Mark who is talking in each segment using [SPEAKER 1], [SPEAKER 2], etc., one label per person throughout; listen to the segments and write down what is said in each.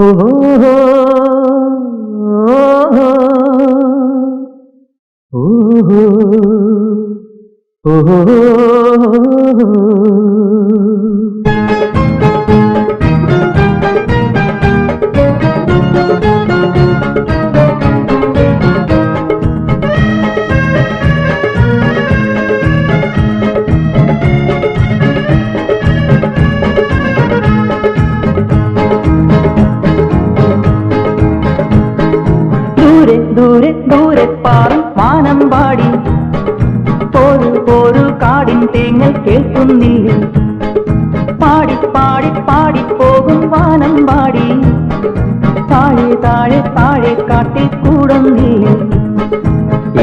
[SPEAKER 1] Oh, oh, oh, oh, oh. ഒരു കാടിൻ തേങ്ങൽ കേൾക്കുന്നില്ല പാടി പാടി പാടി പോകും വാനം പാടി. താഴെ താഴെ താഴെ കാട്ടിൽ കൂടുന്നില്ല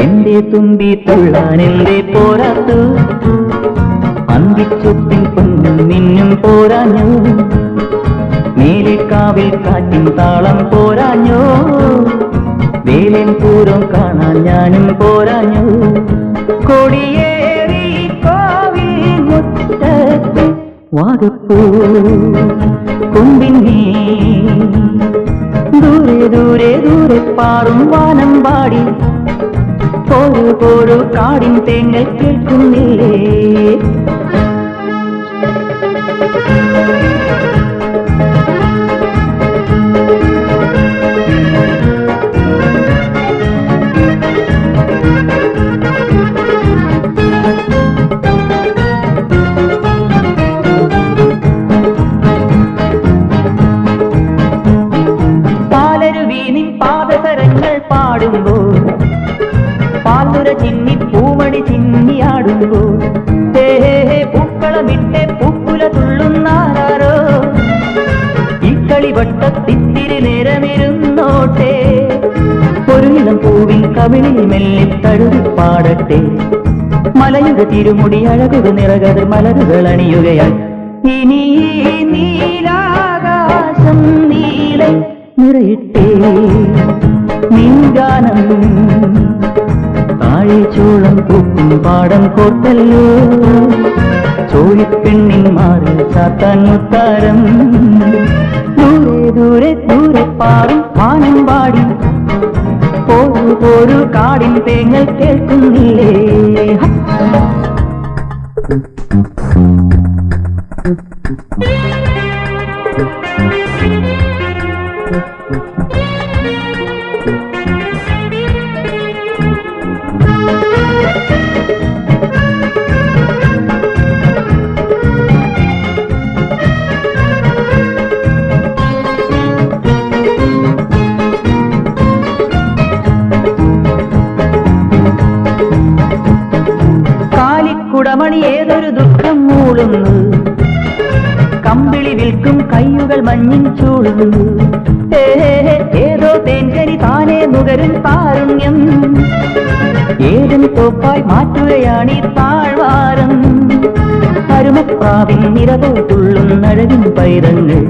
[SPEAKER 1] എന്റെ തുമ്പി തുള്ളാൻ എന്റെ പോരാത്തു. അന്തിച്ചൊപ്പിൻ പൊന്നും നിന്നും പോരാഞ്ഞു. കാവിൽ കാറ്റിൻ താളം പോരാഞ്ഞോ. വേലൻ പൂരം കാണാൻ ഞാനും പോരാഞ്ഞു. വാഗപ്പൂ കൊമ്പിന്നേ ദൂരെ ദൂരെ ദൂരെ പാറും വാനം പാടി ഒരു ഒരു കാടിൻ തേങ്ങൽ കേൾക്കുന്നില്ലേ ചിന്നി പൂമണി ചിന്നിയാടുമ്പോൾ ഹേ പൂക്കളമിട്ടെ പൂക്കുല തുള്ളുന്നാരോ ഈ കളിവട്ടത്തിത്തിരി നേരമിരുന്നോട്ടെ. ഒരു നിളം പൂവിൻ കവിളിൽ മെല്ലെ തഴുതി പാടട്ടെ. മലയുടെ തിരുമുടി അഴകുക നിറകതിർ മലരുകൾ അണിയുകയാൽ. ഇനി നീലാകാശം നീല നിറയിട്ടേ. നിൻഗാനം താഴെ ചോളം പൂക്കും പാടം കോട്ടല്ലോ. ചോഴിപ്പെണ്ണിൻ മാറി ചാത്താൻ മുത്താരം. ദൂരെ ദൂരെ ദൂരെ പാറും പാടി. പോരു പോരു കാടിൻ തേങ്ങൽ കേൾക്കുന്നില്ലേ. കാലിക്കുടമണി ഏതൊരു ദുഃഖം മൂളുന്നു. കമ്പിളി വിൽക്കും കയ്യുകൾ മഞ്ഞിൻ ചൂടുന്നു ഏതോ തേൻകരി താനേ നുകരും താരുണ്യം ഏതും തോപ്പായി മാറ്റുകയാണ് ഈ താഴ്വാരം. അരുമപ്രാവിൻ നിറതോട്ടുള്ളും നഴകും പൈതങ്ങൾ.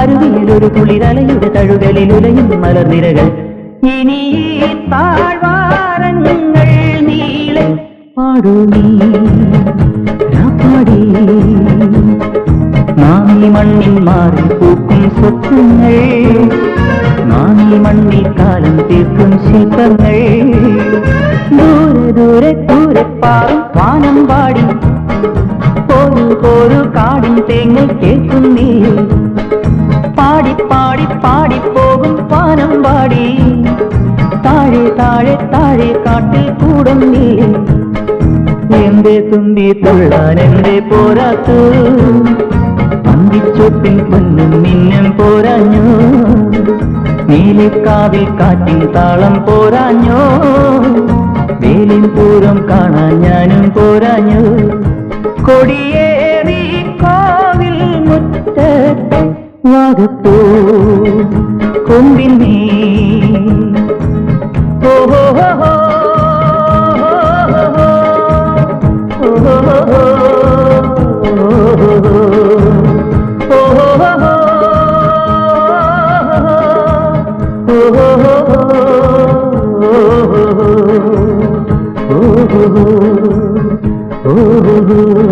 [SPEAKER 1] അരുവിയിലൊരു കുളിരലയുടെ തഴുകലിൽ ഉലയും മലർനിരകൾ. ഇനി താഴ്വാരങ്ങൾ നീളെ പാടൂ നീ. രാപ്പാടി നാമി മണ്ണിൽ മാറി പൂക്കും സ്വപ്നങ്ങൾ നാമി മണ്ണിൽ കാലം തീർക്കും ശില്പങ്ങൾ ദൂരെ ദൂരെ ദൂരെ പാറും വാനം പാടി ഒരു ഒരു കാടിൻ തേങ്ങൽ കേൾക്കുന്നേ പാടി പാടി പാടി പോകും പാനം പാടി താഴെ താഴെ താഴെ കാട്ടിൽ കൂടുന്നേ എന്റെ തുമ്പി തുള്ളാൻ എന്റെ പോരാത്തു. അന്തിച്ചൊപ്പിൻ പൊന്നും മിന്നും പോരാഞ്ഞു. നീലിക്കാവിൽ കാറ്റിൻ താളം പോരാഞ്ഞോ. വേലിൻ പൂരം കാണാൻ ഞാനും പോരാഞ്ഞു. കൊടിയേറി കാവിൽ മുറ്റത്തെ മുറ്റത്ത് കൊമ്പിൻ നീ. ഓഹോ Oh, oh, oh.